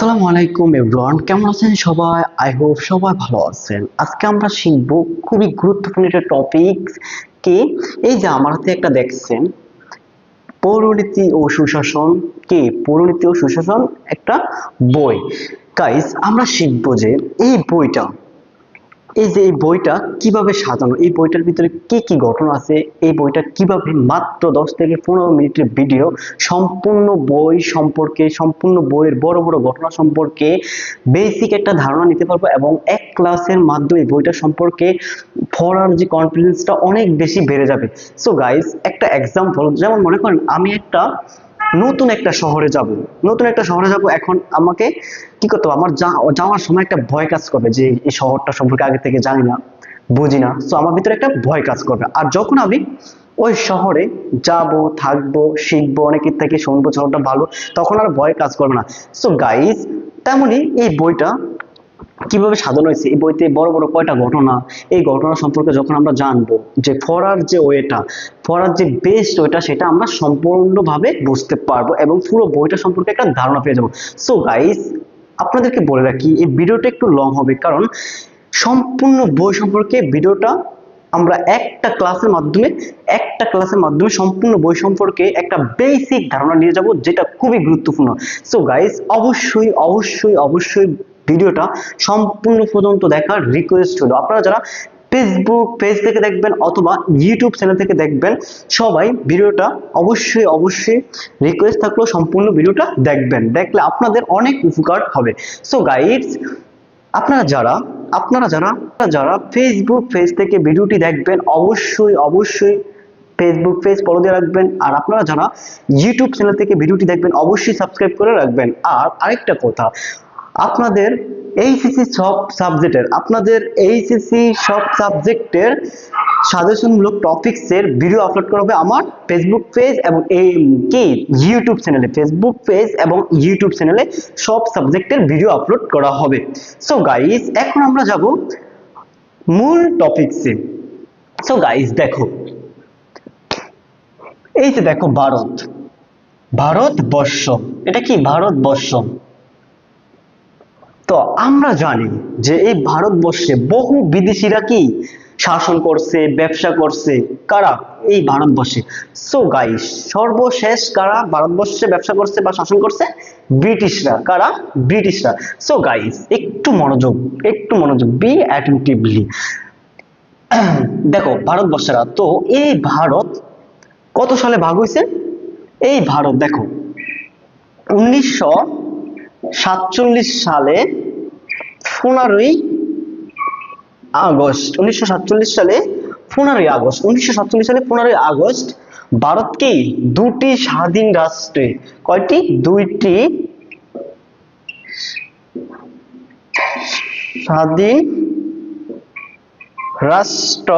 আসসালামু আলাইকুম এভরিওয়ান, কেমন আছেন সবাই? আই হোপ সবাই ভালো আছেন। আজকে আমরা শিখব খুবই গুরুত্বপূর্ণ একটা টপিক কে? এই যে আমার হাতে একটা দেখছেন, পৌরনীতি ও সুশাসন কে? পৌরনীতি ও সুশাসন একটা বই। গাইস আমরা শিখব যে এই বইটা এই যে এই বইটা কীভাবে সাজানো, এই বইটার ভিতরে কি কি ঘটনা আছে, এই বইটা কীভাবে মাত্র দশ থেকে পনেরো মিনিটের ভিডিও, সম্পূর্ণ বই সম্পর্কে, সম্পূর্ণ বইয়ের বড় বড় ঘটনা সম্পর্কে বেসিক একটা ধারণা নিতে পারব এবং এক ক্লাসের মাধ্যমে বইটা সম্পর্কে পড়ার যে কনফিডেন্সটা অনেক বেশি বেড়ে যাবে। সো গাইস একটা এক্সাম্পল যেমন মনে করেন আমি একটা নতুন একটা শহরে যাব, নতুন একটা শহরে যাব, এখন আমাকে কি করতে আমার যাওয়ার সময় একটা ভয় কাজ করবে যে এই শহরটা সম্পর্কে আগে থেকে জানি না, বুঝি না। তো আমার ভিতরে একটা ভয় কাজ করবে। আর যখন আমি ওই শহরে যাব, থাকব, শিখব অনেকের থেকে শুনব, শহরটা ভালো, তখন আর ভয় কাজ করবে না। সো গাইস তেমনি এই বইটা কীভাবে সাজানো হয়েছে? এই বইতে বড় বড় কয়টা ঘটনা? এই ঘটনা সম্পর্কে যখন আমরা জানব যে ফরার যে ওয়েটা ফরার যে বেস্ট ওয়েটা, সেটা আমরা সম্পূর্ণভাবে বুঝতে পারব এবং পুরো বইটা সম্পর্কে একটা ধারণা পেয়ে যাব। সো গাইস আপনাদেরকে বলে রাখি, এই ভিডিওটা একটু লং হবে, কারণ সম্পূর্ণ বই সম্পর্কে ভিডিওটা আমরা একটা ক্লাসের মাধ্যমে, একটা ক্লাসের মাধ্যমে সম্পূর্ণ বই সম্পর্কে একটা বেসিক ধারণা নিয়ে যাব, যেটা খুবই গুরুত্বপূর্ণ। সো গাইস অবশ্যই অবশ্যই অবশ্যই ভিডিওটা সম্পূর্ণ পর্যন্ত দেখার রিকোয়েস্ট হলো আপনারা যারা ফেসবুক পেজ থেকে দেখবেন অথবা ইউটিউব চ্যানেল থেকে দেখবেন, সবাই ভিডিওটা অবশ্যই অবশ্যই রিকোয়েস্ট থাকল সম্পূর্ণ ভিডিওটা দেখবেন। দেখলে আপনাদের অনেক উপকার হবে। সো গাইডস আপনারা যারা আপনারা যারা যারা ফেসবুক পেজ থেকে ভিডিওটি দেখবেন, অবশ্যই অবশ্যই ফেসবুক পেজ ফলো দিয়ে রাখবেন। আর আপনারা যারা ইউটিউব চ্যানেল থেকে ভিডিওটি দেখবেন, অবশ্যই সাবস্ক্রাইব করে রাখবেন। আর আরেকটা কথা, আপনাদের এইচএসসি সব সাবজেক্টের আপনাদের এইচএসসি সব সাবজেক্টের সাজেশনমূলক টপিকসের ভিডিও আপলোড করা হবে আমার ফেসবুক পেজ এবং এই কি? ইউটিউব চ্যানেলে ফেসবুক পেজ এবং ইউটিউব চ্যানেলে সব সাবজেক্টের ভিডিও আপলোড করা হবে। সো গাইস এখন আমরা যাব মূল টপিকসে সো গাইস দেখো। এই যে দেখো, ভারত। ভারতবর্ষ। এটা কি? ভারতবর্ষ। তো আমরা জানি যে এই ভারতবর্ষে বহু বিদেশিরা কি শাসন করছে, ব্যবসা করছে? কারা? এই ভারতবর্ষে। সো গাইস সর্বশেষ কারা ভারতবর্ষে ব্যবসা করছে বা শাসন করছে? ব্রিটিশরা। কারা? ব্রিটিশরা। সো গাইস একটু মনোযোগ একটু মনোযোগ বি অ্যাটেন্টিভলি দেখো, ভারতবর্ষেরা, তো এই ভারত কত সালে ভাগ হয়েছে? এই ভারত, দেখো, উনিশশো সাতচল্লিশ সালে পনেরোই আগস্ট, উনিশশো সাতচল্লিশ সালে পনেরোই আগস্ট, উনিশশো সাতচল্লিশ সালে পনেরোই আগস্ট ভারতকে দুটি স্বাধীন রাষ্ট্রে, কয়টি? দুইটি স্বাধীন রাষ্ট্র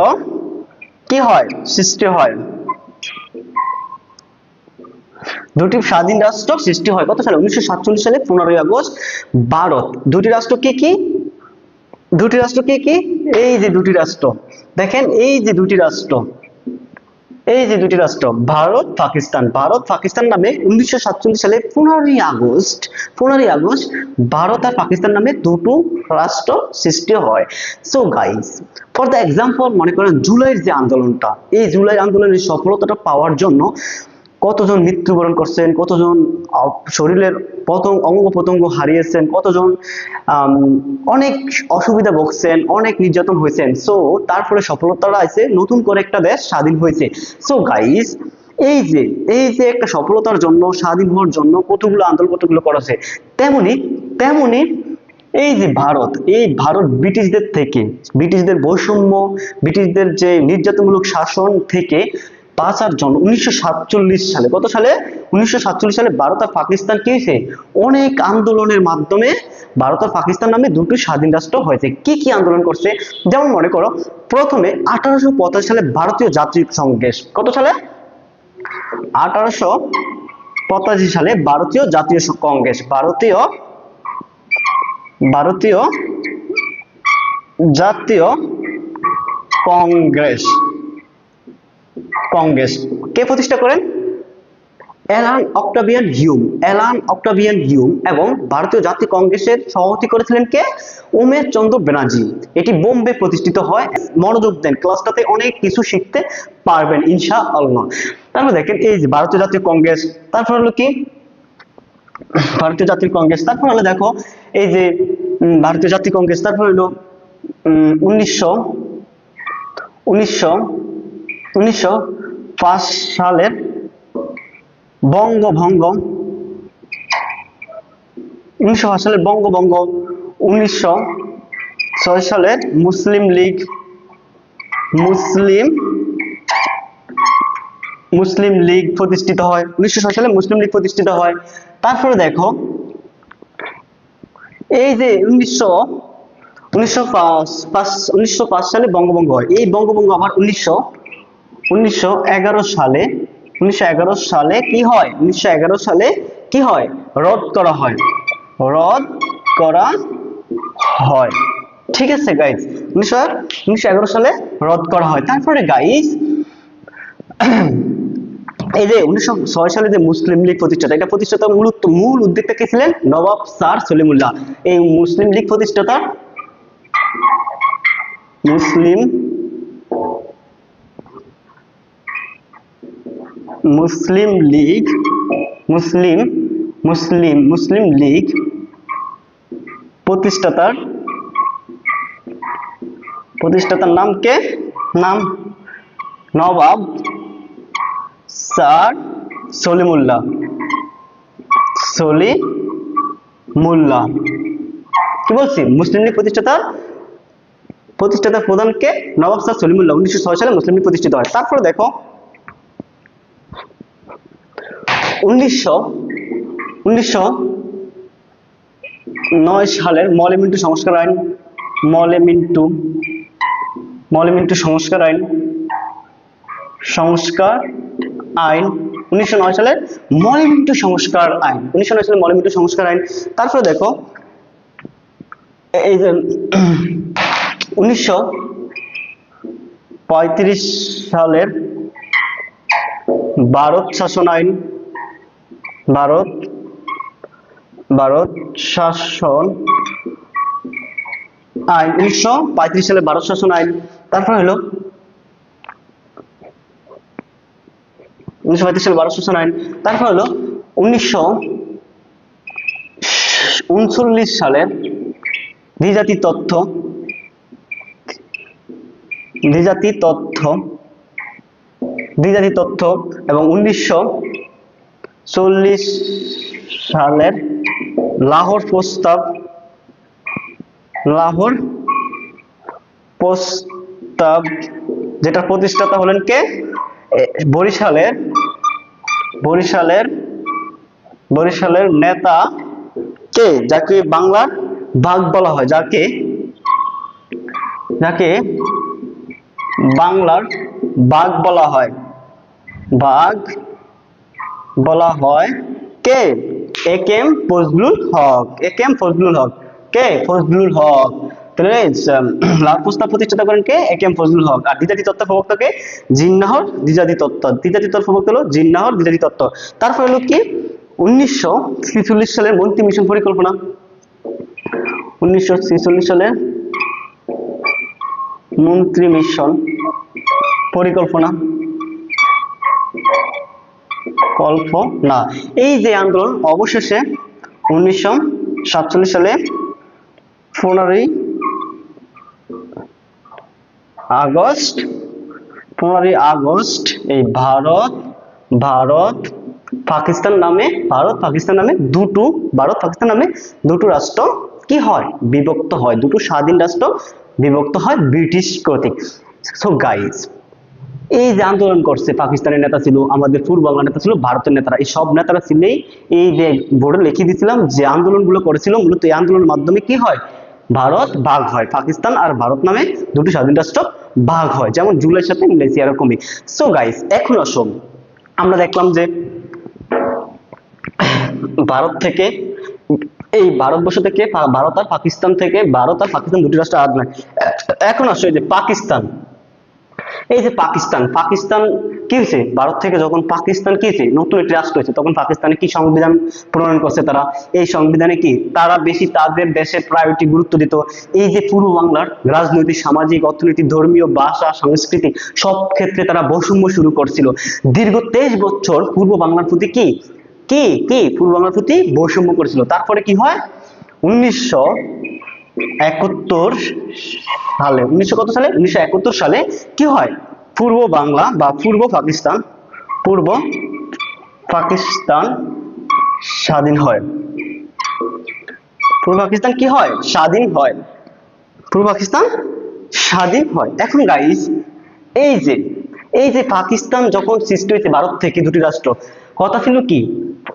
কি হয়? সৃষ্টি হয়। দুটি স্বাধীন রাষ্ট্র সৃষ্টি হয়। কত সালে? উনিশশো সাতচল্লিশ সালে পনেরোই আগস্ট ভারত। দুটি রাষ্ট্র কি কি? দুটি রাষ্ট্র কি কি? এই যে দুটি রাষ্ট্র। দেখেন, এই যে দুটি রাষ্ট্র, এই যে দুটি রাষ্ট্র, ভারত, পাকিস্তান। ভারত, পাকিস্তান নামে উনিশশো সাতচল্লিশ সালে পনেরোই আগস্ট পনেরোই আগস্ট ভারত আর পাকিস্তান নামে দুটো রাষ্ট্র সৃষ্টি হয়। So guys for the example মনে করেন জুলাইয়ের যে আন্দোলনটা, এই জুলাই আন্দোলনের সফলতাটা পাওয়ার জন্য কতজন মৃত্যুবরণ করছেন, কতজন শরীরের পতঙ্গ অঙ্গ প্রত্যঙ্গ হারিয়েছেন, কতজন অনেক অসুবিধা ভুগছেন, অনেক নির্যাতন হয়েছেন। সো তারপরে সফলতাটা আছে নতুন করে একটা দেশ স্বাধীন হয়েছে। সো গাইস এই যে এই যে একটা সফলতার জন্য, স্বাধীন হওয়ার জন্য কতগুলো আন্দোলন, কতগুলো করেছে, তেমনি তেমনি এই যে ভারত, এই ভারত ব্রিটিশদের থেকে, ব্রিটিশদের বৈষম্য, ব্রিটিশদের যে নির্যাতনমূলক শাসন থেকে বাঁচার জন্য উনিশশো সালে, কত সালে? উনিশশো সাতচল্লিশ সালে ভারত আর পাকিস্তান কি হয়েছে? অনেক আন্দোলনের মাধ্যমে ভারত আর পাকিস্তান নামে দুটো স্বাধীন রাষ্ট্র হয়েছে। কি কি আন্দোলন করছে? যেমন মনে করো, প্রথমে আঠারোশো পঁচাশি সালে ভারতীয় জাতীয় কংগ্রেস কত সালে? আঠারোশো পঁচাশি সালে ভারতীয় জাতীয় কংগ্রেস ভারতীয় ভারতীয় জাতীয় কংগ্রেস কংগ্রেস। কে প্রতিষ্ঠা করেন? Allan Octavian Hume. Allan Octavian Hume এবং ভারতীয় জাতীয় কংগ্রেসের সভাপতি করেছিলেন কে? উমেশ চন্দ্র ব্যানার্জি। এটি বোম্বে প্রতিষ্ঠিত হয়। মনোযোগ দেন, ক্লাসটাতে অনেক কিছু শিখতে পারবেন ইনশা আল্লাহ তারপর দেখেন, এই যে ভারতীয় জাতীয় কংগ্রেস, তারপর হলো কি? ভারতীয় জাতীয় কংগ্রেস, তারপর হলো দেখো, এই যে ভারতীয় জাতীয় কংগ্রেস, তারপর হলো উনিশশো উনিশশো উনিশশো পাঁচ সালের বঙ্গভঙ্গ, উনিশশো পাঁচ সালের বঙ্গভঙ্গ, উনিশশো ছয় সালের মুসলিম লীগ, মুসলিম মুসলিম লীগ প্রতিষ্ঠিত হয়। উনিশশো ছয় সালে মুসলিম লীগ প্রতিষ্ঠিত হয়। তারপরে দেখো, এই যে উনিশশো উনিশশো পাঁচ সালে বঙ্গভঙ্গ হয়। এই বঙ্গভঙ্গ আবার উনিশশো উনিশশো এগারো সালে, উনিশশো এগারো সালে কি হয়? উনিশশো এগারো সালে কি হয়? রদ করা হয়। রদ করা হয়। ঠিক আছে সালে রদ করা হয়। তারপরে এই যে উনিশশো ছয় সালে যে মুসলিম লীগ প্রতিষ্ঠাতা, এটা প্রতিষ্ঠাতা মূলত মূল উদ্যোক্তা কে ছিলেন? নবাব স্যার সলিমুল্লাহ। এই মুসলিম লীগ প্রতিষ্ঠাতা মুসলিম মুসলিম লীগ, মুসলিম মুসলিম মুসলিম লীগ প্রতিষ্ঠাতার প্রতিষ্ঠাতার নাম কে? নাম নবাব স্যার সলিমুল্লাহ। সলিমুল্লাহ। কি বলছি? মুসলিম লীগ প্রতিষ্ঠাতার প্রতিষ্ঠাতার প্রধানকে নবাব স্যার সলিমুল্লাহ। উনিশশো ছয় সালে মুসলিম লীগ প্রতিষ্ঠিত হয়। তারপরে দেখো উনিশশো উনিশশো নয় সালের মলেমিন্টু সংস্কার আইন, মলেমিন্টু মলেমিন্টু সংস্কার আইন সংস্কার আইন, উনিশশো নয় সালের মলেমিন্টু সংস্কার আইন, উনিশশো নয় সালের মলেমিন্টু সংস্কার আইন। তারপরে দেখো, এই যে উনিশশো পঁয়ত্রিশ সালের ভারত শাসন আইন ভারত ভারত শাসন আইন, উনিশশো পঁয়ত্রিশ সালে ভারত শাসন আইন, তারপর হলো উনিশশো পঁয়ত্রিশ সালে ভারত শাসন আইন, তারপর হলো উনিশশো উনচল্লিশ সালের দ্বিজাতি তথ্য দ্বিজাতি তথ্য দ্বিজাতি তথ্য এবং উনিশশো চল্লিশ সালের লাহোর প্রস্তাব লাহোর প্রস্তাব, যেটা প্রতিষ্ঠাতা হলেন কে? বরিশালের বরিশালের বরিশালের নেতা কে? যাকে বাংলার ভাগ বলা হয়, যাকে? যাকে বাংলার বাঘ বলা হয়। বাঘ বলা হয় কে? A M Fazlul Huq. A K M Fazlul Huq. কে? ফজলুল হক। তাহলে প্রস্তাব প্রতিষ্ঠাতা করেন কে? ফজলুল হক। আর তত্ত্ব জিন্নাহর তত্ত্ব। তত্ত্ব প্রবক্তা হলো জিন্নাহর তত্ত্ব। হলো কি? উনিশশো ছেচল্লিশ সালের মন্ত্রী মিশন পরিকল্পনা। উনিশশো ছেচল্লিশ সালের মন্ত্রী মিশন পরিকল্পনা। কল্পনা এই যে আন্দোলন, অবশেষে উনিশশো সাতচল্লিশ সালে পনেরোই আগস্ট পনেরোই আগস্ট এই ভারত ভারত, পাকিস্তান নামে, ভারত, পাকিস্তান নামে দুটো, ভারত, পাকিস্তান নামে দুটো রাষ্ট্র কি হয়? বিভক্ত হয়। দুটো স্বাধীন রাষ্ট্র বিভক্ত হয় ব্রিটিশ কর্তৃক। সো গাইজ এই যে আন্দোলন করছে পাকিস্তানের নেতা ছিল, আমাদের পূর্ব বাংলার নেতা ছিল, ভারতের নেতারা, এই সব নেতারা ছিলেই এই যে বোর্ডে লিখে দিয়েছিলাম যে আন্দোলনগুলো করেছিল, মূলত এই আন্দোলনের মাধ্যমে কি হয়? ভারত ভাগ হয়, পাকিস্তান আর ভারত নামে দুটি স্বাধীন রাষ্ট্র ভাগ হয়, যেমন জুলাইয়ের সাথে মিলেছে এরকমই সো গাইস এখন আসুন, আমরা দেখলাম যে ভারত থেকে এই ভারতবর্ষ থেকে, ভারত আর পাকিস্তান থেকে, ভারত আর পাকিস্তান দুটি রাষ্ট্র আলাদা এখন আসলে যে পাকিস্তান। এই যে পাকিস্তান পাকিস্তান কি হয়েছে? ভারত থেকে যখন পাকিস্তান কি হয়েছে? নতুন একটি রাষ্ট্র হয়েছে, তখন পাকিস্তানে কি সংবিধান প্রণয়ন করছে তারা? এই সংবিধানে কি? তারা বেশি তাদের দেশের প্রায়োরিটি গুরুত্ব দিত। এই যে পূর্ব বাংলার রাজনৈতিক, সামাজিক, অর্থনৈতিক, ধর্মীয়, ভাষা, সংস্কৃতি, সব ক্ষেত্রে তারা বৈষম্য শুরু করছিল। দীর্ঘ তেইশ বছর পূর্ব বাংলার প্রতি কি? কি? কি? পূর্ব বাংলার প্রতি বৈষম্য করেছিল। তারপরে কি হয়? উনিশশো একাত্তর সালে, উনিশশো কত সালে? উনিশশো একাত্তর সালে কি হয়? পূর্ব বাংলা বা পূর্ব পাকিস্তান পূর্ব পাকিস্তান স্বাধীন হয়। পূর্ব পাকিস্তান কি হয়? স্বাধীন হয়। পূর্ব পাকিস্তান স্বাধীন হয়। এখন গাইস এই যে এই যে পাকিস্তান যখন সৃষ্টি হয়েছে ভারত থেকে দুটি রাষ্ট্র, কথা ছিল কি?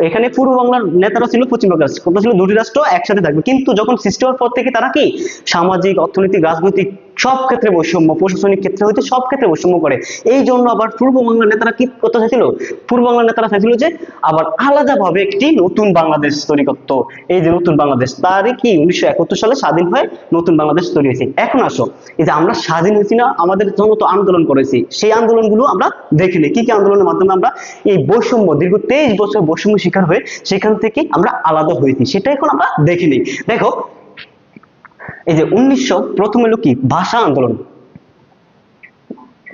এখানে পূর্ব বাংলার নেতারা ছিল, পশ্চিম বাংলার ছিল দুটি রাষ্ট্র একসাথে থাকবে। কিন্তু যখন সৃষ্টি হওয়ার পর থেকে তারা কি? সামাজিক, অর্থনৈতিক, রাজনৈতিক সব ক্ষেত্রে বৈষম্য, প্রশাসনিক ক্ষেত্রে হইতে সব ক্ষেত্রে বৈষম্য করে। এই জন্য আবার পূর্ব বাংলার নেতারা কি করতে চাইছিল? পূর্ব বাংলার নেতারা চাইছিল যে, আবার আলাদাভাবে একটি নতুন বাংলাদেশ তৈরি করতো। এই যে নতুন বাংলাদেশ, তারই কি উনিশশো একাত্তর সালে স্বাধীন হয়ে নতুন বাংলাদেশ তৈরি হয়েছে। এখন আসো, এই যে আমরা স্বাধীন হয়েছি না, আমাদের জন্য তো আন্দোলন করেছি, সেই আন্দোলনগুলো আমরা দেখিনি। কি কি আন্দোলনের মাধ্যমে আমরা এই বৈষম্য, দীর্ঘ তেইশ বছর বৈষম্য শিকার হয়ে সেখান থেকে আমরা আলাদা হয়েছি। সেটা এখন আমরা দেখিনি। দেখো, এই যে উনিশশো প্রথম এলো কি? ভাষা আন্দোলন।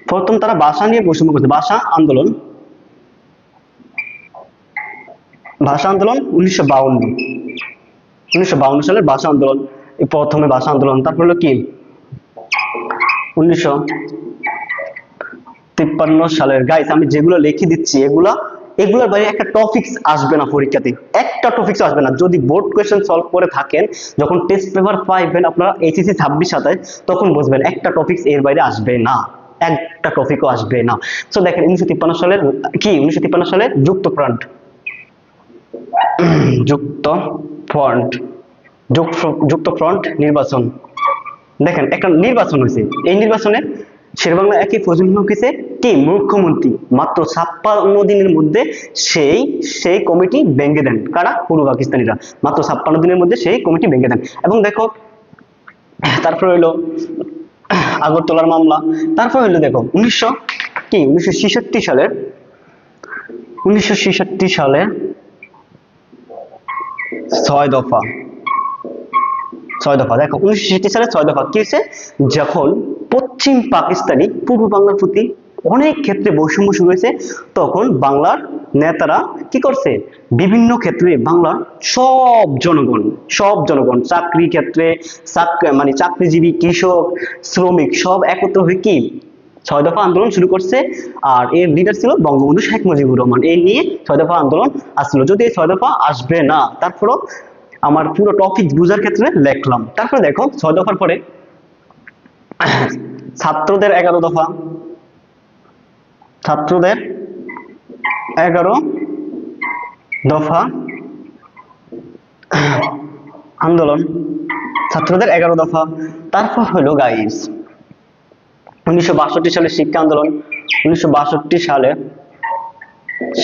প্রথম তারা ভাষা নিয়ে বৈষম্য করছে। ভাষা আন্দোলন। ভাষা আন্দোলন উনিশশো বাউন্ন। উনিশশো বাউন্ন সালের ভাষা আন্দোলন। প্রথমে ভাষা আন্দোলন। তারপর হলো কি? উনিশশো তিপ্পান্ন সালের। গাইস আমি যেগুলো লিখে দিচ্ছি, এগুলা এগুলোর বাইরে একটা টপিকস আসবে না পরীক্ষাতে। একটা টপিকস আসবে না। যদি বোর্ড কোয়েশ্চেন সলভ করে থাকেন, যখন টেস্ট পেপার পাইবেন আপনারা এইচএসসি ছাব্বিশ সাতাশ তখন বুঝবেন একটা টপিকস এর বাইরে আসবে না। একটা টপিকও আসবে না। তো দেখেন উনিশশো তিপ্পান্ন সালের, কি? উনিশশো তিপ্পান্ন সালে যুক্ত ফ্রন্ট যুক্ত ফ্রন্ট যুক্ত ফ্রন্ট নির্বাচন। দেখেন একটা নির্বাচন হয়েছে। এই নির্বাচনে শেরবাংলা একই হক হয়েছে কি মুখ্যমন্ত্রী, মাত্র ছাপ্পান্ন দিনের মধ্যে সেই সেই কমিটি ভেঙে দেন। কারা? পূর্ব পাকিস্তানিরা। মাত্র ছাপ্পান্ন দিনের মধ্যে সেই কমিটি ভেঙে দেন। এবং দেখো, তারপর হইল আগরতলার মামলা। তারপর হইল দেখো, উনিশশো কি? উনিশশো ছেষট্টি সালের, উনিশশো ছেষট্টি সালে ছয় দফা। ছয় দফা। দেখো, উনিশশো ছেষট্টি সালে ছয় দফা। কি হয়েছে যখন পশ্চিম পাকিস্তানি পূর্ব বাংলার প্রতি অনেক ক্ষেত্রে বৈষম্য শুরু হয়েছে। তখন বাংলার নেতারা কি করছে? বিভিন্ন ক্ষেত্রে বাংলার সব জনগণ সব জনগণ, চাকরি ক্ষেত্রে মানে চাকরিজীবী, কৃষক, শ্রমিক, সব একত্র হয়ে কি? ছয় দফা আন্দোলন শুরু করছে। আর এর লিডার ছিল বঙ্গবন্ধু শেখ মুজিবুর রহমান। এই নিয়ে ছয় দফা আন্দোলন আসছিল। যদি এই ছয় দফা আসবে না, তারপরও আমার পুরো টপিক বুঝার ক্ষেত্রে লেখলাম তারপরে দেখো, ছয় দফার পরে ছাত্রদের এগারো দফা ছাত্রদের এগারো দফা আন্দোলন, ছাত্রদের এগারো দফা। তারপর হলো গাইস উনিশশো বাষট্টি সালে শিক্ষা আন্দোলন, উনিশশো বাষট্টি সালে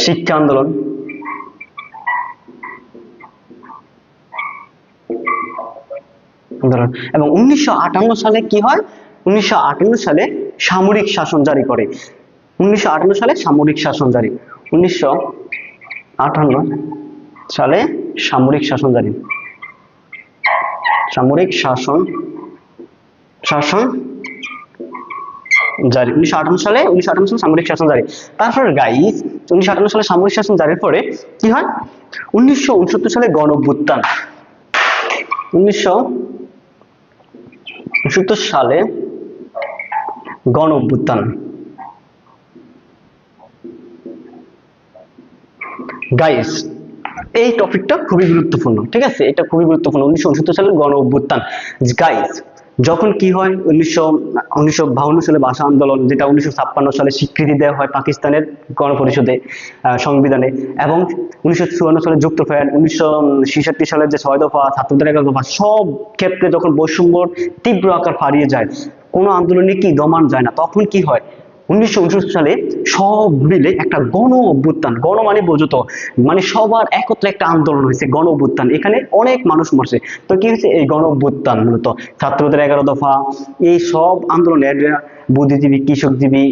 শিক্ষা আন্দোলন। আন্দোলন। এবং উনিশশো আটান্ন সালে কি হয়? উনিশশো আটান্ন সালে সামরিক শাসন জারি করে। উনিশশো আটান্ন সালে সামরিক শাসন জারি। উনিশশো আটান্ন সালে সামরিক শাসন জারি। সামরিক শাসন শাসন জারি। উনিশশো আটান্ন সালে, উনিশশো আটান্ন সালে সামরিক শাসন জারি। তারপর গাইস উনিশশো সালে সামরিক শাসন জারির পরে কি হয়? উনিশশো উনসত্তর সালে গণ অভ্যুত্থান উনিশশো উনসত্তর সালে গণ অভ্যুত্থান গাইস এই টপিকটা খুবই গুরুত্বপূর্ণ, ঠিক আছে? এটা খুবই গুরুত্বপূর্ণ। উনিশশো উনসত্তর সালের গণ অভ্যুত্থান। গাইস যখন কি হয়? উনিশশো উনিশশো সালে ভাষা আন্দোলন, যেটা উনিশশো ছাপ্পান্ন সালে স্বীকৃতি দেওয়া হয় পাকিস্তানের গণপরিষদে সংবিধানে, এবং উনিশশো চুয়ান্ন সালে যুক্ত ফ্যান উনিশশো সালের যে ছয় দফা ছাত্রদের এগারো দফা, সব ক্ষেত্রে যখন বৈষম্য তীব্র আকার হারিয়ে যায়, কোনো আন্দোলনে কি দমান যায় না। তখন কি হয়? উনিশশো সালে সব মিলে একটা গণ অভ্যুত্থান। গণ মানে বোঝত মানে সবার একত্রে একটা আন্দোলন হয়েছে, গণ অভ্যুত্থান। এখানে অনেক মানুষ মরছে। তো কি হয়েছে? এই গণ অভ্যুত্থান মূলত। ছাত্রদের এগারো দফা, এই সব আন্দোলনের বুদ্ধিজীবী, কৃষকজীবী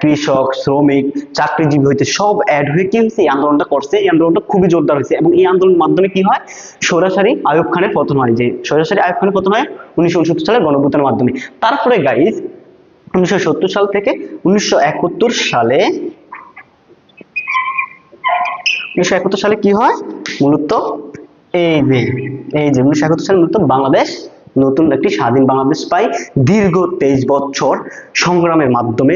কৃষক, শ্রমিক, চাকরিজীবী হইতে সব অ্যাড হয়ে কি হয়েছে? এই আন্দোলনটা করছে। এই আন্দোলনটা খুবই জোরদার হয়েছে। এবং এই আন্দোলনের মাধ্যমে কি হয়? সরাসরি আয়ুব খানের পতন হয়। যে সরাসরি আয়ুব খানের পতন হয় উনিশশো সালের গণঅভ্যুত্থানের মাধ্যমে। তারপরে গাইজ উনিশশো সত্তর সাল থেকে উনিশশো একাত্তর সালে, উনিশশো একাত্তর সালে কি হয়? মূলত এই যে এই যে উনিশশো একাত্তর সালে মূলত বাংলাদেশ নতুন একটি স্বাধীন বাংলাদেশ পাই দীর্ঘ তেইশ বছর সংগ্রামের মাধ্যমে